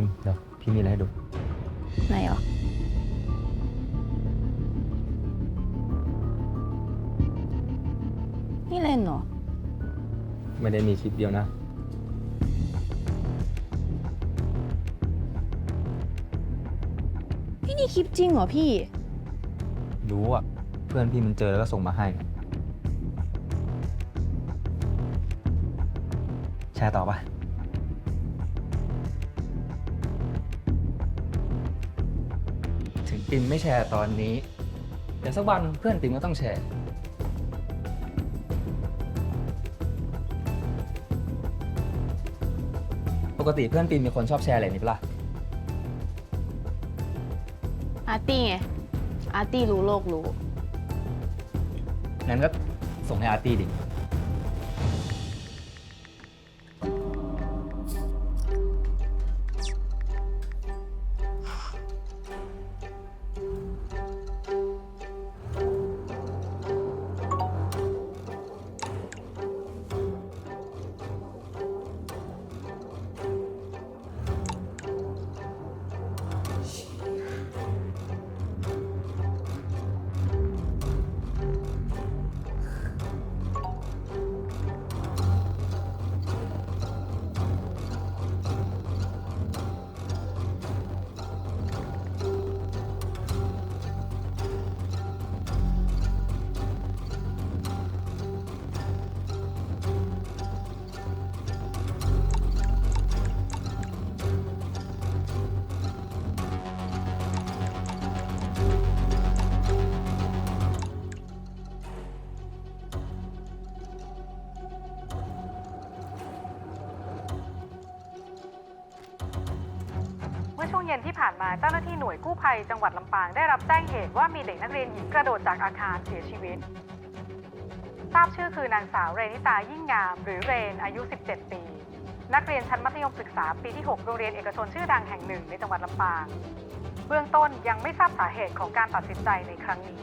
พิมพ์เดี๋ยวพี่มีอะไรให้ดู ไหนวะนี่เล่นเหรอ ไม่ได้มีคลิปเดียวนะ พี่นี่คลิปจริงเหรอพี่ รู้อะ เพื่อนพี่มันเจอแล้วก็ส่งมาให้ แชร์ต่อปะ ถึงปิมไม่แชร์ตอนนี้ เดี๋ยวสักวันเพื่อนปิมก็ต้องแชร์ ปกติเพื่อนปิมมีคนชอบแชร์อะไรนี้ปะล่ะ อาร์ตี้ไงอาร์ตี้รู้โลกรู้ งั้นก็ส่งให้อาร์ตี้ดิ ช่วงเย็นที่ผ่านมาเจ้าหน้าที่หน่วยกู้ภัยจังหวัดลำปางได้รับแจ้งเหตุว่ามีเด็กนักเรียนหญิงกระโดดจากอาคารเสียชีวิต ทราบชื่อคือนางสาวเรนิตายิ่งงาม หรือเรนอายุ 17 ปี นักเรียนชั้นมัธยมศึกษาปีที่ 6 โรงเรียนเอกชนชื่อดังแห่งหนึ่งในจังหวัดลำปาง เบื้องต้นยังไม่ทราบสาเหตุของการตัดสินใจในครั้งนี้